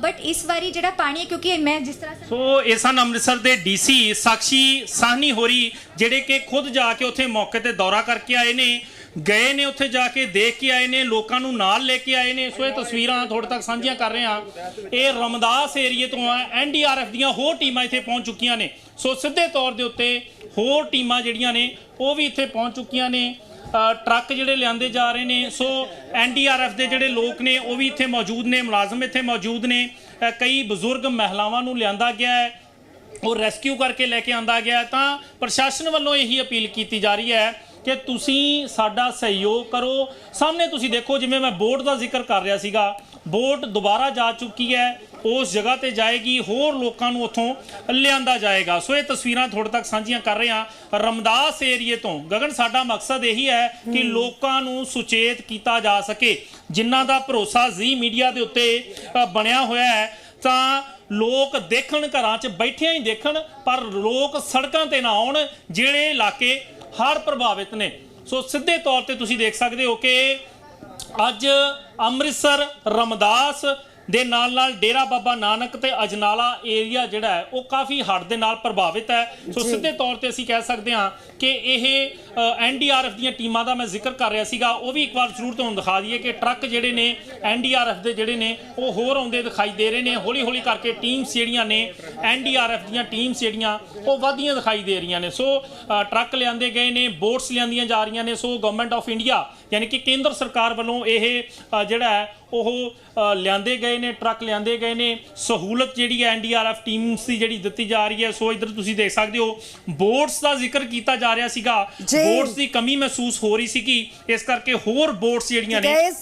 ਬਟ ਇਸ ਵਾਰੀ ਜਿਹੜਾ ਪਾਣੀ ਹੈ, ਕਿਉਂਕਿ ਮੈਂ ਜਿਸ ਤਰ੍ਹਾਂ ਸੋ ਇਹ ਸਨ ਅੰਮ੍ਰਿਤਸਰ ਦੇ ਡੀਸੀ ਸਾਕਸ਼ੀ ਸਾਹਨੀ ਹੋਰੀ, ਜਿਹੜੇ ਕਿ ਖੁਦ ਜਾ ਕੇ ਉੱਥੇ ਮੌਕੇ ਤੇ ਦੌਰਾ ਕਰਕੇ ਆਏ ਨੇ, ਗਏ ਨੇ ਉੱਥੇ ਜਾ ਕੇ ਦੇਖ ਕੇ ਆਏ ਨੇ, ਲੋਕਾਂ ਨੂੰ ਨਾਲ ਲੈ ਕੇ ਆਏ ਨੇ। ਸੋ ਇਹ ਤਸਵੀਰਾਂ ਤੁਹਾਡੇ ਤੱਕ ਸਾਂਝੀਆਂ ਕਰ ਰਹੇ ਹਾਂ। ਇਹ ਰਮਦਾਸ ਏਰੀਏ ਤੋਂ ਆ ਐਨਡੀਆਰਐਫ ਦੀਆਂ ਹੋਰ ਟੀਮਾਂ ਇੱਥੇ ਪਹੁੰਚ ਚੁੱਕੀਆਂ ਨੇ। ਸੋ ਸਿੱਧੇ ਤੌਰ ਦੇ ਉੱਤੇ ਹੋਰ ਟੀਮਾਂ ਜਿਹੜੀਆਂ ਨੇ, ਉਹ ਵੀ ਇੱਥੇ ਪਹੁੰਚ ਚੁੱਕੀਆਂ ਨੇ। ਟਰੱਕ ਜਿਹੜੇ ਲਿਆਂਦੇ ਜਾ ਰਹੇ ਨੇ, ਸੋ ਐਨਡੀਆਰਐਫ ਦੇ ਜਿਹੜੇ ਲੋਕ ਨੇ, ਉਹ ਵੀ ਇੱਥੇ ਮੌਜੂਦ ਨੇ, ਮੁਲਾਜ਼ਮ ਇੱਥੇ ਮੌਜੂਦ ਨੇ। ਕਈ ਬਜ਼ੁਰਗ ਮਹਿਲਾਵਾਂ ਨੂੰ ਲਿਆਂਦਾ ਗਿਆ ਹੈ, ਉਹ ਰੈਸਕਿਊ ਕਰਕੇ ਲੈ ਕੇ ਆਂਦਾ ਗਿਆ ਤਾਂ ਪ੍ਰਸ਼ਾਸਨ ਵੱਲੋਂ ਇਹੀ ਅਪੀਲ ਕੀਤੀ ਜਾ ਰਹੀ ਹੈ ਕਿ ਤੁਸੀਂ ਸਾਡਾ ਸਹਿਯੋਗ ਕਰੋ। ਸਾਹਮਣੇ ਤੁਸੀਂ ਦੇਖੋ, ਜਿਵੇਂ ਮੈਂ ਬੋਟ ਦਾ ਜ਼ਿਕਰ ਕਰ ਰਿਹਾ ਸੀਗਾ ਬੋਟ ਦੁਬਾਰਾ ਜਾ ਚੁੱਕੀ ਹੈ। ਉਸ ਜਗ੍ਹਾ ਤੇ ਜਾਏਗੀ ਹੋਰ ਲੋਕਾਂ ਨੂੰ ਉੱਥੋਂ ਲਿਆਂਦਾ ਜਾਏਗਾ। ਸੋ ਇਹ ਤਸਵੀਰਾਂ ਤੁਹਾਡੇ ਤੱਕ ਸਾਂਝੀਆਂ ਕਰ ਰਹੇ ਹਾਂ ਰਮਦਾਸ ਏਰੀਏ ਤੋਂ। ਗਗਨ ਸਾਡਾ ਮਕਸਦ ਇਹੀ ਹੈ ਕਿ ਲੋਕਾਂ ਨੂੰ ਸੁਚੇਤ ਕੀਤਾ ਜਾ ਸਕੇ। ਜਿਨ੍ਹਾਂ ਦਾ ਭਰੋਸਾ ਜ਼ੀ ਮੀਡੀਆ ਦੇ ਉੱਤੇ ਬਣਿਆ ਹੋਇਆ ਹੈ ਤਾਂ ਲੋਕ ਦੇਖਣ ਘਰਾਂ 'ਚ ਬੈਠਿਆਂ ਹੀ ਦੇਖਣ ਪਰ ਲੋਕ ਸੜਕਾਂ ਤੇ ਨਾ ਆਉਣ ਜਿਹੜੇ ਇਲਾਕੇ ਹੜ੍ਹ ਪ੍ਰਭਾਵਿਤ ਨੇ। ਸੋ ਸਿੱਧੇ ਤੌਰ ਤੇ ਤੁਸੀਂ ਦੇਖ ਸਕਦੇ ਹੋ ਕਿ ਅੱਜ ਅੰਮ੍ਰਿਤਸਰ ਰਮਦਾਸ ਦੇ ਨਾਲ ਨਾਲ ਡੇਰਾ ਬਾਬਾ ਨਾਨਕ ਤੇ ਅਜਨਾਲਾ ਏਰੀਆ ਜਿਹੜਾ ਹੈ ਉਹ ਕਾਫੀ ਹੜ੍ਹ ਦੇ ਨਾਲ ਪ੍ਰਭਾਵਿਤ ਹੈ। ਸੋ ਸਿੱਧੇ ਤੌਰ ਤੇ ਅਸੀਂ ਕਹਿ ਸਕਦੇ ਹਾਂ ਕਿ ਇਹ ਐਨਡੀਆਰਐਫ ਦੀਆਂ ਟੀਮਾਂ ਦਾ ਮੈਂ ਜ਼ਿਕਰ ਕਰ ਰਿਹਾ ਸੀਗਾ। ਉਹ ਵੀ ਇੱਕ ਵਾਰ ਜ਼ਰੂਰ ਤੁਹਾਨੂੰ ਦਿਖਾ ਦਈਏ ਕਿ ਟਰੱਕ ਜਿਹੜੇ ਨੇ ਐਨਡੀਆਰਐਫ ਦੇ ਜਿਹੜੇ ਨੇ ਉਹ ਹੋਰ ਆਉਂਦੇ ਦਿਖਾਈ ਦੇ ਰਹੇ ਨੇ। ਹੌਲੀ ਹੌਲੀ ਕਰਕੇ ਟੀਮਸ ਜਿਹੜੀਆਂ ਨੇ ਐਨਡੀਆਰਐਫ ਦੀਆਂ ਟੀਮਸ ਜਿਹੜੀਆਂ ਉਹ ਵਧਦੀਆਂ ਦਿਖਾਈ ਦੇ ਰਹੀਆਂ ਨੇ। ਸੋ ਟਰੱਕ ਲਿਆਂਦੇ ਗਏ ਨੇ ਬੋਟਸ ਲਿਆਂਦੀਆਂ ਜਾ ਰਹੀਆਂ ਨੇ। ਸੋ ਗਵਰਨਮੈਂਟ ਆਫ ਇੰਡੀਆ ਯਾਨੀ ਕਿ ਕੇਂਦਰ ਸਰਕਾਰ ਵੱਲੋਂ ਇਹ ਜਿਹੜਾ ਹੈ ਉਹ ਲਿਆਂਦੇ ਗਏ ਨੇ ਟਰੱਕ ਲਿਆਂਦੇ ਗਏ ਨੇ। ਸਹੂਲਤ ਜਿਹੜੀ ਹੈ ਐਨਡੀਆਰਐਫ ਟੀਮਸ ਦੀ ਜਿਹੜੀ ਦਿੱਤੀ ਜਾ ਰਹੀ ਹੈ। ਸੋ ਇਧਰ ਤੁਸੀਂ ਦੇਖ ਸਕਦੇ ਹੋ ਬੋਟਸ ਦਾ ਜ਼ਿਕਰ ਕੀਤਾ ਜਾ ਰਿਹਾ ਸੀਗਾ। ਬੋਟਸ ਦੀ ਕਮੀ ਮਹਿਸੂਸ ਹੋ ਰਹੀ ਸੀਗੀ। ਇਸ ਕਰਕੇ ਹੋਰ ਬੋਟਸ ਜਿਹੜੀਆਂ ਨੇ